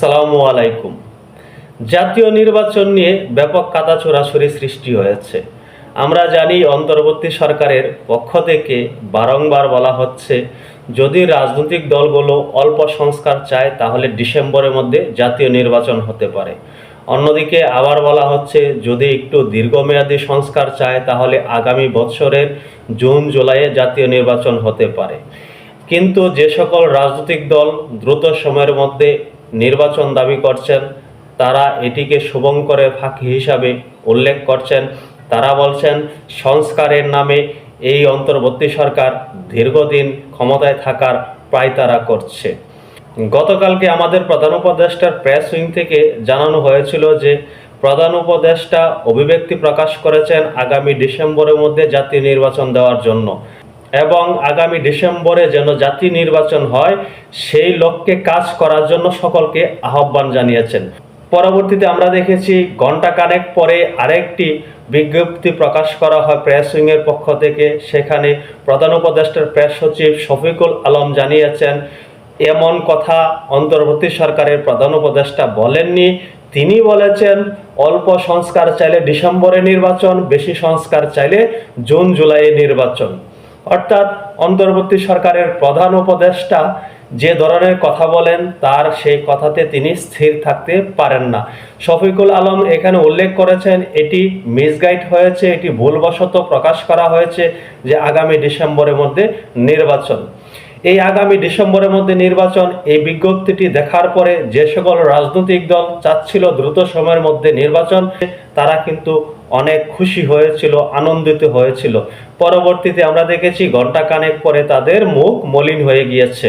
আসসালামু আলাইকুম। জাতীয় নির্বাচন নিয়ে ব্যাপক কাদা ছোড়াছড়ি সৃষ্টি হয়েছে। আমরা জানি অন্তর্বর্তী সরকারের পক্ষ থেকে বারংবার বলা হচ্ছে, যদি রাজনৈতিক দলগুলো অল্প সংস্কার চায়, তাহলে ডিসেম্বরের মধ্যে জাতীয় নির্বাচন হতে পারে। অন্যদিকে আবার বলা হচ্ছে, যদি একটু দীর্ঘমেয়াদী সংস্কার চায়, তাহলে আগামী বছরের জুন, জুলাইয়ে জাতীয় নির্বাচন হতে পারে। কিন্তু যে সকল রাজনৈতিক দল দ্রুত সময়ের মধ্যে নির্বাচন দাবি করছেন। তারা এটিকে শুভঙ্করের ফাঁকি হিসাবে উল্লেখ করছেন। তারা বলছেন, সংস্কারের নামে এই অন্তর্বর্তী সরকার দীর্ঘদিন ক্ষমতায় থাকার প্রায় তারা করছে। গতকালকে আমাদের প্রধান উপদেষ্টার প্রেস উইং থেকে জানানো হয়েছিল যে, প্রধান উপদেষ্টা অভিব্যক্তি প্রকাশ করেছেন আগামী ডিসেম্বরের মধ্যে জাতীয় নির্বাচন দেওয়ার জন্য। এবং আগামী ডিসেম্বরে যেন জাতীয় নির্বাচন হয়, সেই লক্ষ্যে কাজ করার জন্য সকলকে আহ্বান জানিয়েছেন। পরবর্তীতে আমরা দেখেছি ঘণ্টা কানেক পরে আরেকটি বিজ্ঞপ্তি প্রকাশ করা হয় প্রেস উইংয়ের পক্ষ থেকে। সেখানে প্রধান উপদেষ্টার প্রেস সচিব শফিকুল আলম জানিয়েছেন, এমন কথা অন্তর্বর্তী সরকারের প্রধান উপদেষ্টা বলেননি। তিনি বলেছেন, অল্প সংস্কার চাইলে ডিসেম্বরে নির্বাচন, বেশি সংস্কার চাইলে জুন, জুলাইয়ে নির্বাচন। অর্থাৎ অন্তর্বর্তী সরকারের প্রধান উপদেষ্টা যে ধরনের কথা বলেন, তার সেই কথাতে তিনি স্থির থাকতে পারেন না। শফিকুল আলম এখানে উল্লেখ করেছেন, এটি মিসগাইড হয়েছে, এটি ভুলবশত প্রকাশ করা হয়েছে যে আগামী ডিসেম্বরের মধ্যে নির্বাচন। এই আগামী ডিসেম্বরের মধ্যে নির্বাচন, এই বিজ্ঞপ্তিটি দেখার পরে যে সকল রাজনৈতিক দল চাচ্ছিল দ্রুত সময়ের মধ্যে নির্বাচন, তারা কিন্তু অনেক খুশি হয়েছিল, আনন্দিত হয়েছিল। পরবর্তীতে আমরা দেখেছি ঘণ্টা কানেক পরে তাদের মুখ মলিন হয়ে গিয়েছে।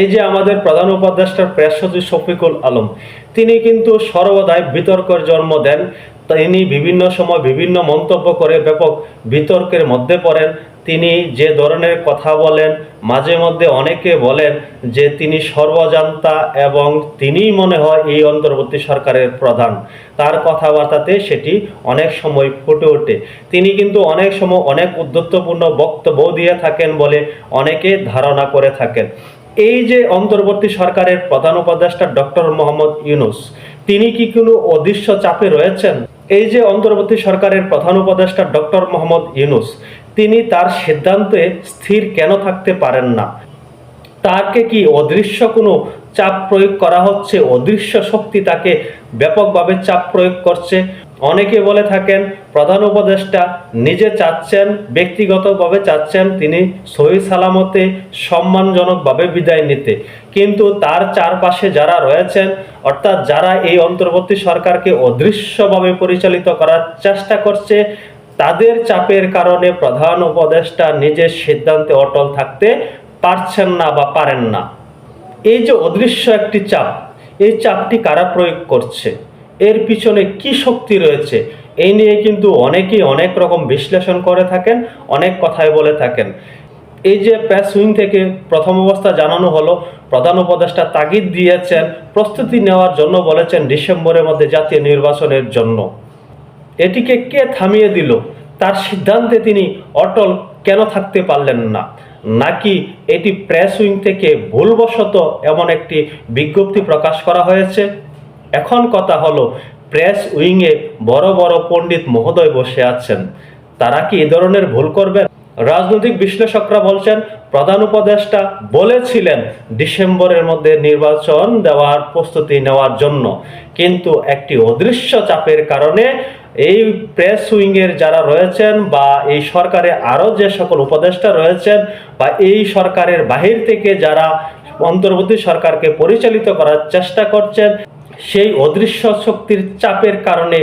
এই যে আমাদের প্রধান উপদেষ্টার প্রেস সচিব শফিকুল আলম, তিনি কিন্তু সর্বদাই বিতর্কের জন্ম দেন। তিনি বিভিন্ন সময় বিভিন্ন মন্তব্য করে ব্যাপক বিতর্কের মধ্যে পড়েন। তিনি যে ধরনের কথা বলেন, মাঝে মধ্যে অনেকে বলেন যে তিনি সর্বজান্তা এবং তিনিই মনে হয় এই অন্তর্বর্তী সরকারের প্রধান। তার কথাবার্তাতে সেটি অনেক সময় ফুটে ওঠে। তিনি কিন্তু অনেক সময় অনেক উদ্ধত্তপূর্ণ বক্তব্য দিয়ে থাকেন বলে অনেকে ধারণা করে থাকেন। এই যে অন্তর্বর্তী সরকারের প্রধান উপদেষ্টা ডক্টর মোহাম্মদ ইউনুস, তিনি কি কোনো অদৃশ্য চাপে রয়েছেন? এই যে অন্তর্বর্তী সরকারের প্রধান উপদেষ্টা ডক্টর মোহাম্মদ ইউনুস তিনি তার সিদ্ধান্তে স্থির কেন থাকতে পারেন না? তাকে কি অদৃশ্য কোনো চাপ প্রয়োগ করা হচ্ছে? অদৃশ্য শক্তি তাকে ব্যাপকভাবে চাপ প্রয়োগ করছে। অনেকে বলে থাকেন, প্রধান উপদেষ্টা নিজে চাচ্ছেন, ব্যক্তিগতভাবে চাচ্ছেন তিনি সহি সালামতে সম্মানজনকভাবে বিদায় নিতে। কিন্তু তার চারপাশে যারা রয়েছেন, অর্থাৎ যারা এই অন্তর্বর্তী সরকারকে অদৃশ্যভাবে পরিচালিত করার চেষ্টা করছে তাদের চাপের কারণে প্রধান উপদেষ্টা নিজের সিদ্ধান্তে অটল থাকতে পারছেন না বা পারেন না। এই যে অদৃশ্য একটি চাপ, এই চাপটি কারা প্রয়োগ করছে? এর পিছনে কি শক্তি রয়েছে? এই নিয়ে কিন্তু অনেকেই অনেক রকম বিশ্লেষণ করে থাকেন, অনেক কথাই বলে থাকেন। এই যে প্রেস উইং থেকে প্রথম অবস্থা জানানো হলো, প্রধান উপদেষ্টা তাগিদ দিয়েছেন, প্রস্তুতি নেওয়ার জন্য বলেছেন ডিসেম্বরের মধ্যে জাতীয় নির্বাচনের জন্য। এটিকে কে থামিয়ে দিল? তার সিদ্ধান্তে তিনি অটল কেন থাকতে পারলেন না? নাকি এটি প্রেস উইং থেকে ভুলবশত এমন একটি বিজ্ঞপ্তি প্রকাশ করা হয়েছে? এখন কথা হলো, প্রেস উইংয়ে বড় বড় পণ্ডিত মহোদয় বসে আছেন। তারা কি এ ধরনের ভুল করবেন? রাজনৈতিক বিশ্লেষকরা বলছেন, প্রধান উপদেষ্টা বলেছিলেন ডিসেম্বরের মধ্যে নির্বাচন দেওয়ার প্রস্তুতি নেওয়ার জন্য। কিন্তু একটি অদৃশ্য চাপের কারণে এই প্রেস উইংয়ের যারা রয়েছেন বা এই সরকারে আরও যে সকল উপদেষ্টা রয়েছেন বা এই সরকারের বাহির থেকে যারা অন্তর্বর্তী সরকারকে পরিচালিত করার চেষ্টা করছেন, সেই অদৃশ্য শক্তির চাপের কারণে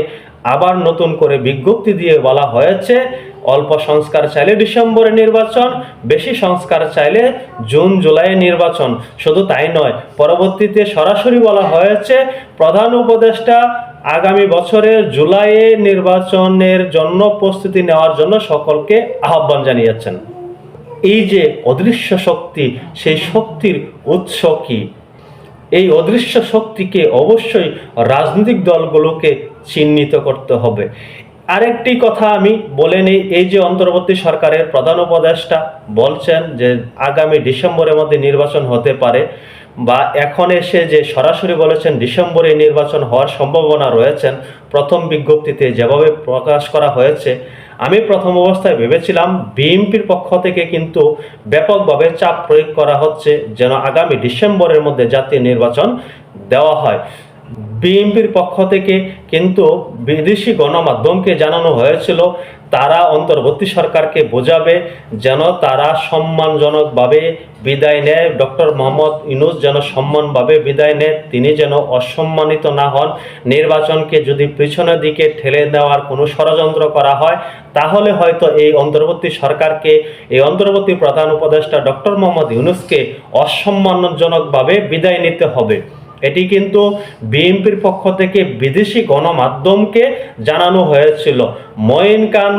আবার নতুন করে বিজ্ঞপ্তি দিয়ে বলা হয়েছে, অল্প সংস্কার চাইলে ডিসেম্বরে নির্বাচন, বেশি সংস্কার চাইলে জুন, জুলাইয়ে নির্বাচন। শুধু তাই নয়, পরবর্তীতে সরাসরি বলা হয়েছে, প্রধান উপদেষ্টা আগামী বছরের জুলাইয়ে নির্বাচনের জন্য প্রস্তুতি নেওয়ার জন্য সকলকে আহ্বান জানিয়েছেন। এই যে অদৃশ্য শক্তি, সেই শক্তির উৎস কি? এই অদৃশ্য শক্তিকে অবশ্যই রাজনৈতিক দলগুলোকে চিহ্নিত করতে হবে। আরেকটি কথা আমি বলে নেই, এই যে অন্তর্বর্তী সরকারের প্রধান উপদেষ্টা বলছেন যে আগামী ডিসেম্বরের মধ্যে নির্বাচন হতে পারে বা এখন এসে যে সরাসরি বলেছেন ডিসেম্বরে নির্বাচন হওয়ার সম্ভাবনা রয়েছেন, প্রথম বিজ্ঞপ্তিতে যেভাবে প্রকাশ করা হয়েছে, আমি প্রথম অবস্থায় ভেবেছিলাম বিএনপির পক্ষ থেকে কিন্তু ব্যাপকভাবে চাপ প্রয়োগ করা হচ্ছে যেন আগামী ডিসেম্বরের মধ্যে জাতীয় নির্বাচন দেওয়া হয়। বিএনপির পক্ষ থেকে কিন্তু বিদেশি গণমাধ্যমকে জানানো হয়েছিল, তারা অন্তর্বর্তী সরকারকে বোঝাবে যেন তারা সম্মানজনকভাবে বিদায় নেয়। ডক্টর মোহাম্মদ ইনুস যেন সম্মানভাবে বিদায় নেয়, তিনি যেন অসম্মানিত না হন। নির্বাচনকে যদি পিছনের দিকে ঠেলে দেওয়ার কোনো ষড়যন্ত্র করা হয়, তাহলে হয়তো এই অন্তর্বর্তী সরকারকে, এই অন্তর্বর্তী প্রধান উপদেষ্টা ডক্টর মোহাম্মদ ইউনুসকে অসম্মানজনকভাবে বিদায় নিতে হবে। এটি কিন্তু বিএনপির পক্ষ থেকে বিদেশি গণমাধ্যমকে জানানো হয়েছিল। ময়েন খান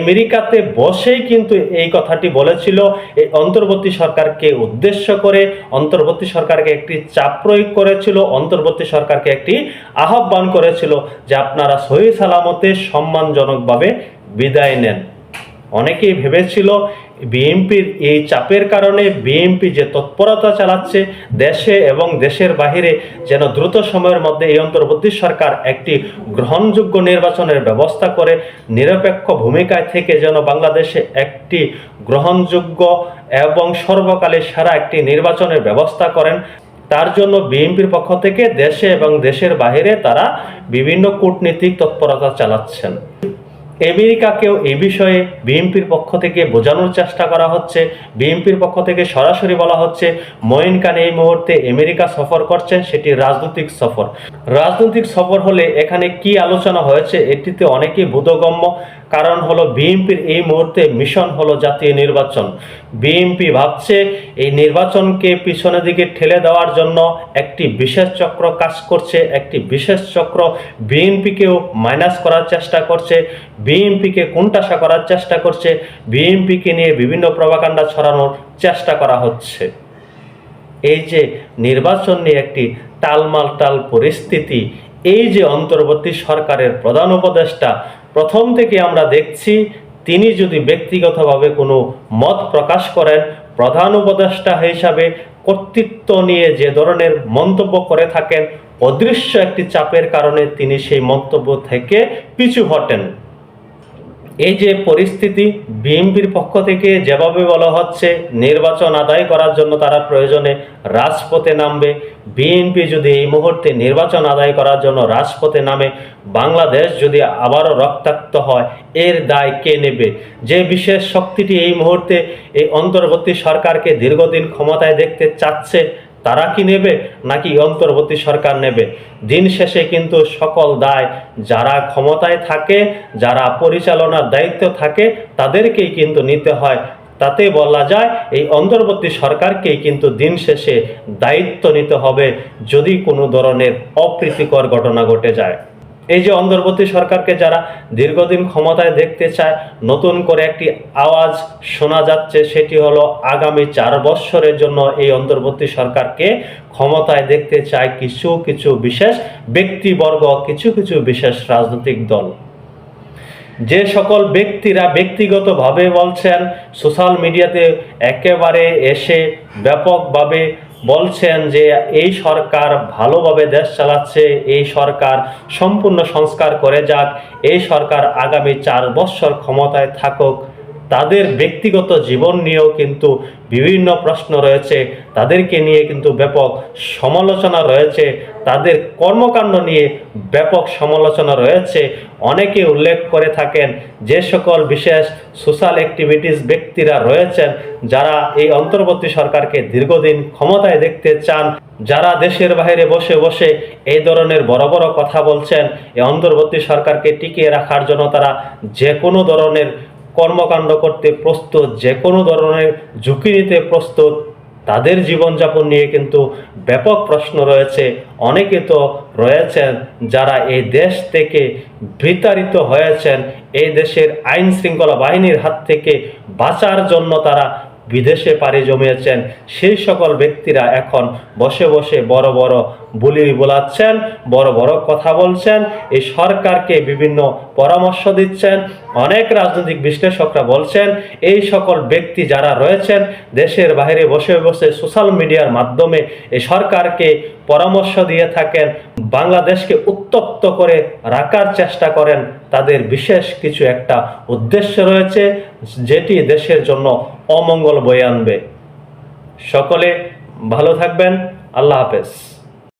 আমেরিকাতে বসেই কিন্তু এই কথাটি বলেছিল এই অন্তর্বর্তী সরকারকে উদ্দেশ্য করে, অন্তর্বর্তী সরকারকে একটি চাপ প্রয়োগ করেছিল, অন্তর্বর্তী সরকারকে একটি আহ্বান করেছিল যে আপনারা সহি সালামতে সম্মানজনকভাবে বিদায় নেন। অনেকেই ভেবেছিল বিএনপির এই চাপের কারণে বিএনপি যে তৎপরতা চালাচ্ছে দেশে এবং দেশের বাহিরে যেন দ্রুত সময়ের মধ্যে এই অন্তর্বর্তী সরকার একটি গ্রহণযোগ্য নির্বাচনের ব্যবস্থা করে, নিরপেক্ষ ভূমিকায় থেকে যেন বাংলাদেশে একটি গ্রহণযোগ্য এবং সর্বকালে সারা একটি নির্বাচনের ব্যবস্থা করেন, তার জন্য বিএনপির পক্ষ থেকে দেশে এবং দেশের বাইরে তারা বিভিন্ন কূটনীতিক তৎপরতা চালাচ্ছেন। আমেরিকাকেও এ বিষয়ে বিএনপির পক্ষ থেকে বোঝানোর চেষ্টা করা হচ্ছে। বিএনপির পক্ষ থেকে সরাসরি বলা হচ্ছে, মঈন খান এই মুহূর্তে আমেরিকা সফর করছেন, সেটি রাজনৈতিক সফর। রাজনৈতিক সফর হলে এখানে কি আলোচনা হয়েছে, এটিতে অনেকেই বোধগম্য। কারণ হলো বিএনপির এই মুহূর্তে মিশন হলো জাতীয় নির্বাচন। বিএনপি ভাবছে এই নির্বাচনকে পিছনের দিকে ঠেলে দেওয়ার জন্য একটি বিশেষ চক্র কাজ করছে, একটি বিশেষ চক্র বিএনপিকেও মাইনাস করার চেষ্টা করছে, বিএনপিকে কোনটাসা করার চেষ্টা করছে, বিএনপিকে নিয়ে বিভিন্ন প্রভাকাণ্ডা ছড়ানোর চেষ্টা করা হচ্ছে। এই যে নির্বাচন নিয়ে একটি টালমালটাল পরিস্থিতি, এই যে অন্তর্বর্তী সরকারের প্রধান উপদেষ্টা প্রথম থেকে আমরা দেখছি তিনি যদি ব্যক্তিগতভাবে কোনো মত প্রকাশ করেন, প্রধান উপদেষ্টা হিসাবে কর্তৃত্ব নিয়ে যে ধরনের মন্তব্য করে থাকেন, অদৃশ্য একটি চাপের কারণে তিনি সেই মন্তব্য থেকে পিছু হটেন। এই যে পরিস্থিতি, বিএনপির পক্ষ থেকে যেভাবে বলা হচ্ছে, নির্বাচন আদায় করার জন্য তারা প্রয়োজনে রাজপথে নামবে। বিএনপি যদি এই মুহূর্তে নির্বাচন আদায় করার জন্য রাজপথে নামে, বাংলাদেশ যদি আবারও রক্তাক্ত হয়, এর দায় কে নেবে? যে বিশেষ শক্তিটি এই মুহূর্তে এই অন্তর্বর্তী সরকারকে দীর্ঘদিন ক্ষমতায় দেখতে চাচ্ছে তারা কি নেবে নাকি অন্তর্বর্তী সরকার নেবে? দিন শেষে কিন্তু সকল দায় যারা ক্ষমতায় থাকে, যারা পরিচালনার দায়িত্ব থাকে, তাদেরকেই কিন্তু নিতে হয়। তাতে বলা যায়, এই অন্তর্বর্তী সরকারকেই কিন্তু দিন শেষে দায়িত্ব নিতে হবে যদি কোনো ধরনের অপ্রীতিকর ঘটনা ঘটে যায়। এই যে অন্তর্বর্তী সরকারকে যারা দীর্ঘদিন ক্ষমতায় দেখতে চায়, নতুন করে একটি আওয়াজ শোনা যাচ্ছে, সেটি হলো আগামী চার বৎসরের জন্য এই অন্তর্বর্তী সরকারকে ক্ষমতায় দেখতে চায় কিছু কিছু বিশেষ ব্যক্তিবর্গ, কিছু কিছু বিশেষ রাজনৈতিক দল। যে সকল ব্যক্তিরা ব্যক্তিগতভাবে বলছেন, সোশ্যাল মিডিয়াতে একেবারে এসে ব্যাপকভাবে বলছেন যে এই সরকার ভালোভাবে দেশ চালাচ্ছে, এই সরকার সম্পূর্ণ সংস্কার করে যাক, এই সরকার আগামী চার বৎসর ক্ষমতায় থাকুক। তাদের ব্যক্তিগত জীবন নিয়েও কিন্তু বিভিন্ন প্রশ্ন রয়েছে। তাদেরকে নিয়ে কিন্তু ব্যাপক সমালোচনা রয়েছে। তাদের কর্মকাণ্ড নিয়ে ব্যাপক সমালোচনা রয়েছে। অনেকে উল্লেখ করে থাকেন যে সকল বিশেষ সোশ্যাল অ্যাক্টিভিটিস ব্যক্তিরা রয়েছেন যারা এই অন্তর্বর্তী সরকারকে দীর্ঘদিন ক্ষমতায় দেখতে চান, যারা দেশের বাইরে বসে বসে এই ধরনের বড় বড় কথা বলছেন, এই অন্তর্বর্তী সরকারকে টিকিয়ে রাখার জন্য তারা যে কোনো ধরনের কর্মকাণ্ড করতে প্রস্তুত যে কোনো ধরনের ঝুঁকি নিতে প্রস্তুত, তাদের জীবনযাপন নিয়ে কিন্তু ব্যাপক প্রশ্ন রয়েছে। অনেকে তো রয়েছেন যারা এই দেশ থেকে বিতাড়িত হয়েছেন, এই দেশের আইন শৃঙ্খলা বাহিনীর হাত থেকে বাঁচার জন্য তারা বিদেশে পাড়ি জমিয়েছেন, সেই সকল ব্যক্তিরা এখন বসে বসে বড় বড় বুলি বোলাচ্ছেন, বড় বড় কথা বলছেন, এই সরকারকে বিভিন্ন পরামর্শ দিচ্ছেন, অনেক রাজনৈতিক বিশ্লেষকরা বলছেন, এই সকল ব্যক্তি যারা রয়েছেন, দেশের বাইরে বসে বসে সোশ্যাল মিডিয়ার মাধ্যমে এই সরকারকে পরামর্শ দিয়ে থাকেন, বাংলাদেশকে উত্তপ্ত করে রাখার চেষ্টা করেন তাদের বিশেষ কিছু একটা উদ্দেশ্য রয়েছে, যেটি দেশের জন্য অমঙ্গল বয়ে আনবে। সকলে ভালো থাকবেন। আল্লাহ হাফেজ।